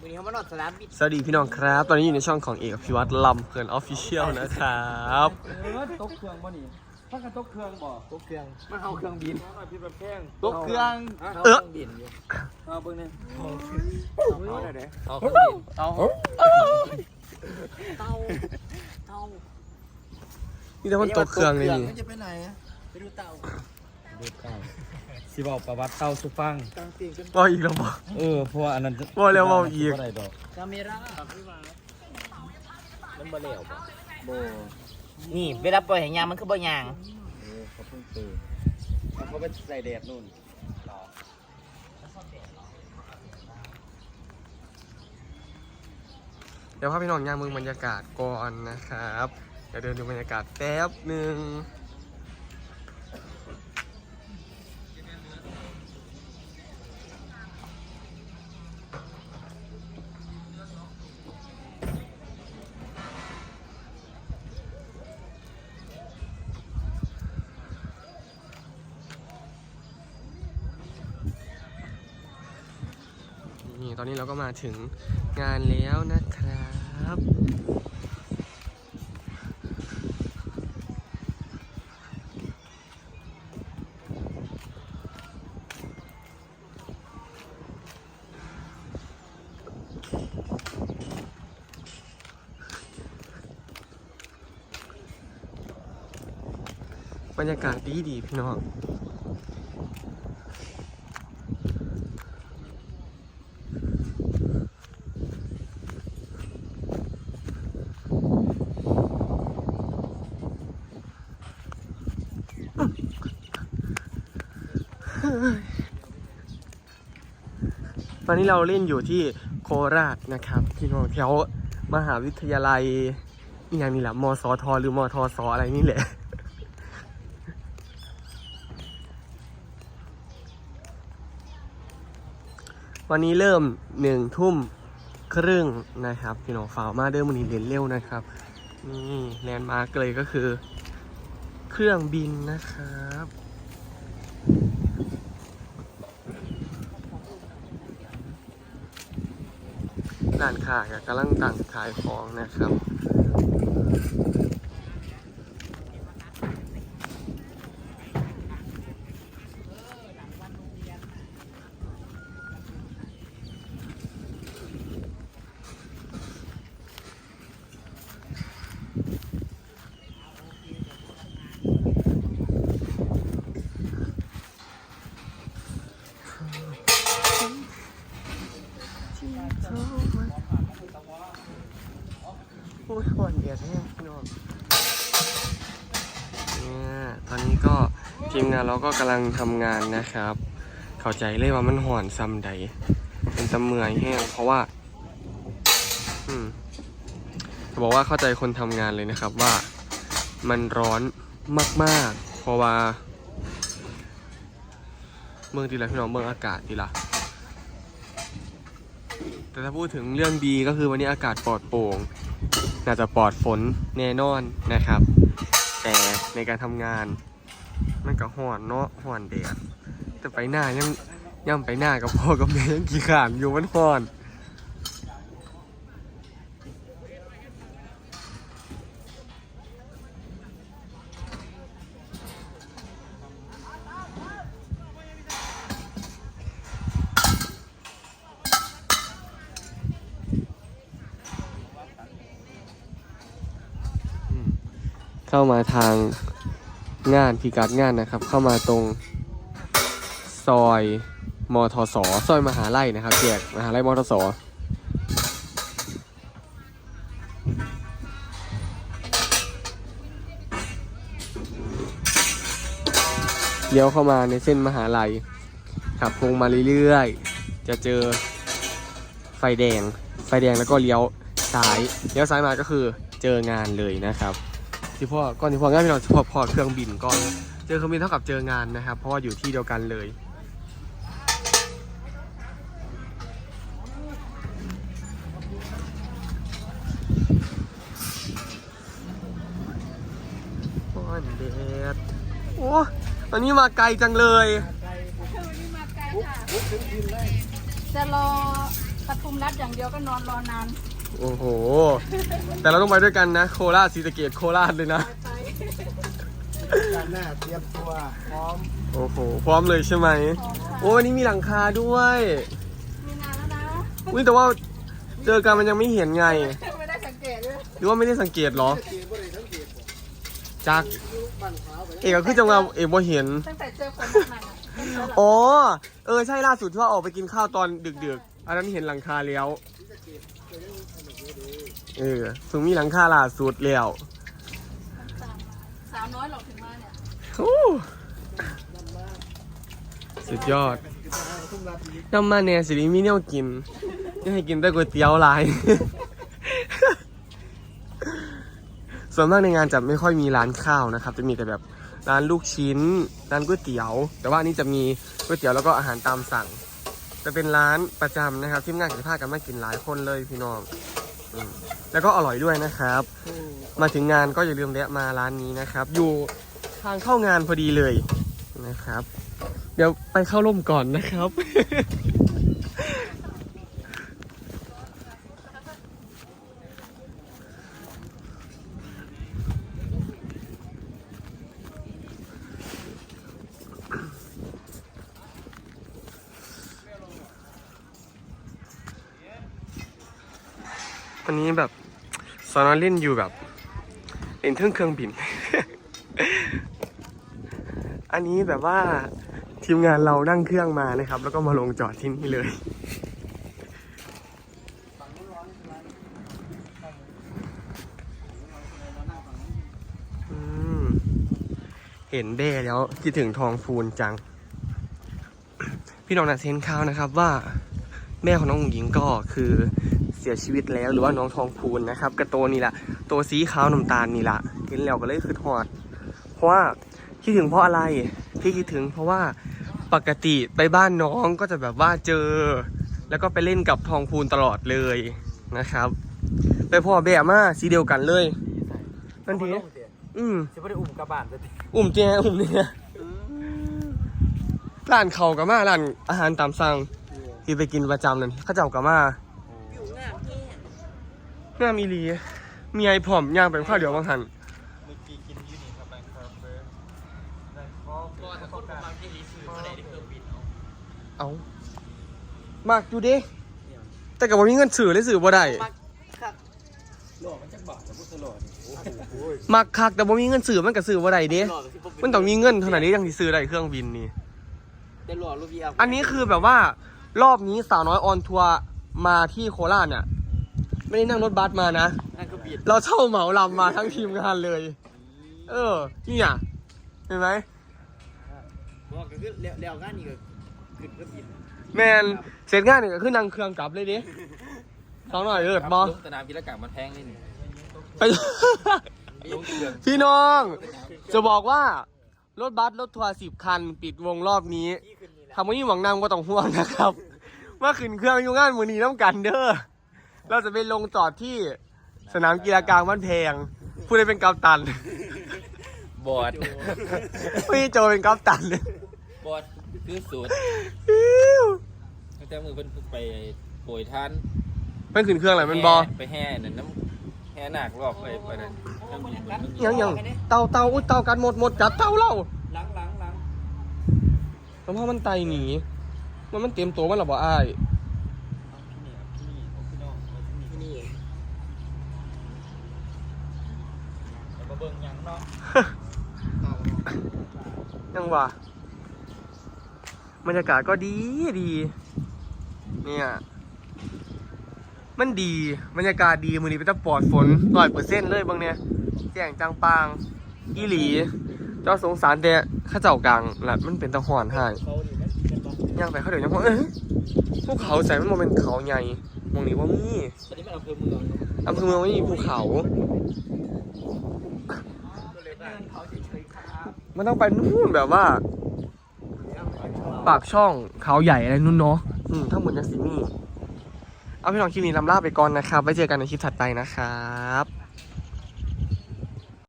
มือนี้เขามานอนสนามบินสวัสดีพี่น้องครับ ตอนนี้อยู่ในช่องของเอกพิวัตรลำเพลินออฟฟิเชียลนะครับเออตกเครื่องบ่นี่ถ้ากันตกเครื่องบ่ตกเครื่องมันเอาเครื่องบินพี่แบบแพงตกเครื่องเออเครื่องบินอยู่เอาเบิ่งนี่เอาได้เด้เอาเครื่องบินเอาเตาเตานี่แต่คนตกเครื่องเลยนี่มันจะไปไหนอะไปดูเตา ดูเต้าสิบอกประวัติเต้าสุฟังกลางตีนกันว่าอีกแล้วบ่ เออเพราะว่าอันนั้นว่าแล้วว่าอีก บ่ได้ดอกกาเมรามันบ่แล้วบ่โบนี่ เวลาปล่อยให้ยางมันคือบ่ยาง เออเขาเพิ่งตื่นแล้วเขาไปใส่แดดนู่นเดี๋ยวพาพี่น้องย่างมึงบรรยากาศก่อนนะครับ เดี๋ยวเดินดูบรรยากาศแป๊บหนึ่ง นี่ตอนนี้เราก็มาถึงงานแล้วนะครับ บรรยากาศดีดีพี่น้อง อนนี้เราเล่นอยู่ที่โคราชนะครับพี่น้องแถวมหาวิทยาลัยอย่างนี้แหละมสทหรือมทสอะไรนี่แหละวันนี้เริ่มหนึ่งทุ่มครึ่งนะครับพี่น้องฝากมาเดิมวันนี้เรียนเร็วนะครับนี่แลนด์มาร์กเลยก็คือ เครื่องบินนะครับ ร้านค้าก็กำลังตั้งขายของนะครับ โอ้ยหอนเดียดแห้พี่น้องเนี่ยตอนนี้ก็ทีมงานเราก็กำลังทำงานนะครับ เข้าใจเลยว่ามันหอนซ้ำใด เป็นตะเมื่อยแห้งเพราะว่า อืมจะบอกว่าเข้าใจคนทำงานเลยนะครับว่ามันร้อนมาก ๆ เพราะว่า เมืองดีละพี่น้องเมืองอากาศดีละแต่ถ้าพูดถึงเรื่องดีก็คือวันนี้อากาศปลอดโปร่ง น่าจะปลอดฝนแน่นอนนะครับ แต่ในการทำงาน มันก็ห่อนเนาะห่อนแดดแต่ไปหน้ายังย่ำไปหน้ากับพ่อกับแม่ยังกี่ขานอยู่มันห่อน เข้ามาทางงานพิกัดงานนะครับ เข้ามาตรงซอยมทสซอยมหาลัยนะครับแยกมหาลัยมทสเลี้ยวเข้ามาในเส้นมหาลัยขับตรงมาเรื่อยๆ จะเจอไฟแดง ไฟแดงแล้วก็เลี้ยวซ้าย เลี้ยวซ้ายมาก็คือเจองานเลยนะครับ ที่พ่อก่อนที่พ่องานพี่น้องพอพอเครื่องบินก่อน เจอเครื่องบินเท่ากับเจองานนะครับ เพราะว่าอยู่ที่เดียวกันเลยโอ้ยเด็ดโอ้อันนี้มาไกลจังเลยจะรอปทุมรัฐอย่างเดียวก็นอนรอนาน โอ้โห แต่เราต้องไปด้วยกันนะ โคราชศรีสะเกดโคราชเลยนะไปการหน้าเตรียมตัวพร้อมโอ้โห พร้อมเลยใช่ไหมพร้อมค่ะโอ้วันนี้มีหลังคาด้วย มีนานแล้วนะอุ้ยแต่ว่าเจอกันมันยังไม่เห็นไง ไม่ได้สังเกตเลยหรือว่าไม่ได้สังเกตเหรอ เกมบ่ได้ทั้งเกมบ่จักบ้านขาวไปแล้วเอกก็คือจังว่าเอกบ่เห็น ตั้งแต่เจอคนใหม่อะเป็นแล้วเหรออ๋อ เออใช่ล่าสุดที่ว่าออกไปกินข้าวตอนดึกๆ อันนั้นเห็นหลังคาแล้ว เออถึงมีหลังคาล่าสุดแล้วสาวน้อยหลอกถึงมาเนี่ยโอ้สุดยอดทุ่มราตรีน้ำมาแน่สิริมีแนวกินยังให้กินแต่ก๋วยเตี๋ยวหลาย ส่วนมากในงานจะไม่ค่อยมีร้านข้าวนะครับ จะมีแต่แบบร้านลูกชิ้น ร้านก๋วยเตี๋ยว แต่ว่าอันนี้จะมีก๋วยเตี๋ยวแล้วก็อาหารตามสั่ง จะเป็นร้านประจำนะครับที่งานกิจพากันมากินหลายคนเลยพี่น้องอืมแล้วก็อร่อยด้วยนะครับ มาถึงงานก็อย่าลืมแวะมาร้านนี้นะครับ อยู่ทางเข้างานพอดีเลยนะครับ เดี๋ยวไปเข้าร่มก่อนนะครับ วันนี้แบบสอนอเล่นอยู่แบบเล่นเครื่องเครื่องบิน อันนี้แบบว่าทีมงานเรานั่งเครื่องมานะครับ แล้วก็มาลงจอดที่นี่เลยเห็นเบ้แล้วคิดถึงทองฟูนจัง พี่น้องนักเซนข่าวนะครับว่าแม่ของน้องหญิงก็คือ เสียชีวิตแล้วหรือว่าน้องทองพูนนะครับกระโตวนี่แหละตัวสีขาวน้ำตาลนี่แหละเห็นแล้วก็เลยคือทอด เพราะว่าคิดถึงเพราะอะไรที่คิดถึงเพราะว่าปกติไปบ้านน้องก็จะแบบว่าเจอ แล้วก็ไปเล่นกับทองพูนตลอดเลยนะครับ ไปพ่อแบะมาสีเดียวกันเลยนั่นทีอืมจะไม่ได้อุ้มกระบาดจะอุ่มแจอุ่มเนี่ยร้านเขากับมาร้านอาหารตามสั่งที่ไปกินประจำนั่นเข้าเจ้ากับมา หน้ามีหลีมีไอ้ผอมย่างไปข้าวเดียวบางหันเมื่อกี้กินยูนี่ครับแบงค์คาเฟ่แบงค์คอฟก็ถ้าคนบางที่รีซื้อมาได้เครื่องบินเนาะเอามากอยู่เด้แต่กับว่ามีเงินสื่อเลยสื่อบ่ได้หลอกมันจะบาดจะพูดตลอดมักคักแต่บ่มีเงินสื่อมันก็สื่อบ่ได้เด้ มันต้องมีเงินเท่านั้นที่ยังสิซื้อได้เครื่องบินนี่อันนี้คือแบบว่ารอบนี้สาวน้อยออนทัวร์มาที่โคราชเนี่ย ไม่ได้นั่งรถบัสมานะ นั่นก็บิดเราเช่าเหมาลำมาทั้งทีมงานเลย เออ นี่อะ เห็นไหม บอกก็คือแล้วงานนี่ก็ขึ้นก็บินแมนเสร็จงานหนึ่งก็ขึ้นนั่งเครื่องกลับเลยดิสองหน่อยเอิดบอลงสนามกีฬากลางมันแพงนี่นี่ไป ลงเครื่องพี่น้อง จะบอกว่า รถบัสรถทัวร์สิบคัน ปิดวงรอบนี้ที่ขึ้นนี่แหละ ทำให้หวังนั่งว่าต้องห่วงนะครับ ว่าขึ้นเครื่องอยู่งานมือนี้น้ำกันเด้อ เราจะไปลงจอดที่สนามกีฬากลางบ้านแพง ผู้ใดเป็นกัปตัน บอดพี่โจเป็นกัปตันบอดคือสูตรตั้งแต่มือเพิ่นไปโปรยทานมันขึ้นเครื่องอะไรมันบอไปแห่นั่นน้ำแห่หนักรอบไปไปนั่นเครื่องบินมันยังยังเตาเตาอุ้ยเตากันหมดหมดจับเตาเล่าหลังหลังหลังเพราะว่ามันไตหนีมันมันเต็มตัวมันหรอบ่อ้าย ที่นี่แล้วก็เบิ่งยังเนาะ ยังวะบรรยากาศก็ดีดี เนี่ย มันดีบรรยากาศดีมือนี้เป็นตะปลอดฝนร้อยเปอร์เซ็นต์เลยบางเนี่ยแจ้งจังปางอีหลี เจ้าสงสารแต่ข้าเจ้ากลางแหละมันเป็นตะหอนให้เขาดิมันเป็นบอลย่างไปเขาเดี๋ยวยังพอเอ้ยภูเขาใส่มันบ่เป็นเขาใหญ่มองนี้ว่ามีตอนนี้มันอำเภอเมืองอำเภอเมืองไม่มีภูเขา มันต้องไปนู่นแบบว่า ปากช่องเขาใหญ่อะไรนู่นเนาะอืมทั้งหมดยังสิมีเอาพี่น้องคลิปนี้ลำลาไปก่อนนะครับ ไว้เจอกันในคลิปถัดไปนะครับ